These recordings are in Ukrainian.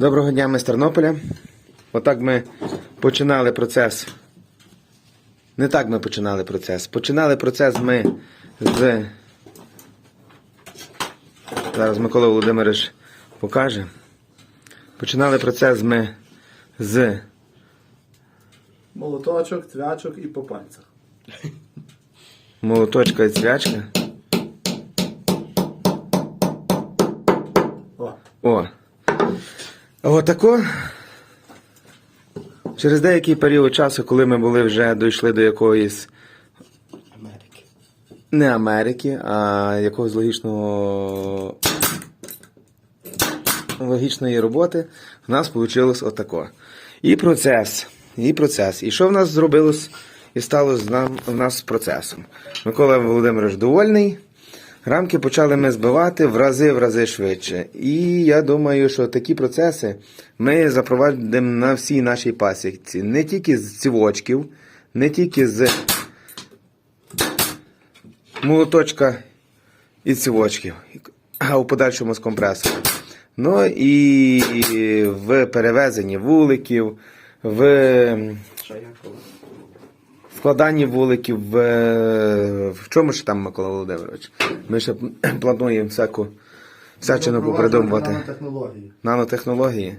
Доброго дня, ми з Тернополя. Отак ми починали процес. Не так ми починали процес. Починали процес ми з. Зараз Микола Володимирович покаже. Починали процес ми з Молоточок, цвячок і по пальцях. молоточка і цвячка. О, О. Отако. Через деякий період часу, коли ми були вже дійшли до якоїсь Америки. не Америки, а якогось логічного логічної роботи, в нас вийшло отако. І процес. І процес. І що в нас зробилось і сталося з нам, в нас з процесом? Микола Володимирович довольний. Рамки почали ми збивати в рази в рази швидше. І я думаю, що такі процеси ми запровадимо на всій нашій пасіці. Не тільки з цівочків, не тільки з молоточка і цівочків, а у подальшому з компресором. Ну і в перевезенні вуликів, в Шаякова. Вкладанні вуликів, в, в чому ж там, Микола Володимирович? Ми ще плануємо всяку всячину попридумувати. технології. Нанотехнології.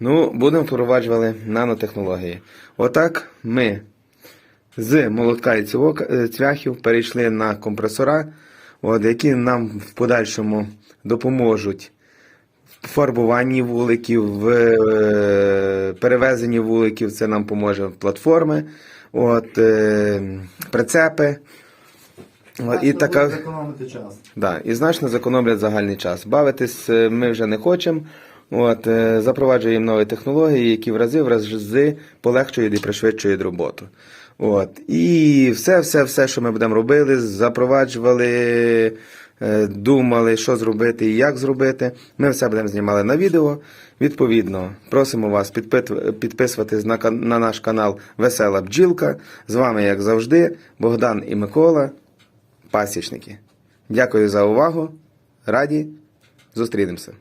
Ну, будемо впроваджувати нанотехнології. Отак ми з молотка і е, цвяхів перейшли на компресора, от, які нам в подальшому допоможуть в фарбуванні вуликів, в е, перевезенні вуликів, це нам поможе платформи, от, е, прицепи. От, і така... Час. Да, і значно зекономлять загальний час. Бавитись е, ми вже не хочемо. От, е, запроваджуємо нові технології, які в рази в рази полегшують і пришвидшують роботу. От. І все, все, все, що ми будемо робили, запроваджували, думали, що зробити і як зробити. Ми все будемо знімали на відео. Відповідно, просимо вас підписуватись на наш канал Весела Бджілка. З вами, як завжди, Богдан і Микола, пасічники. Дякую за увагу. Раді. Зустрінемося.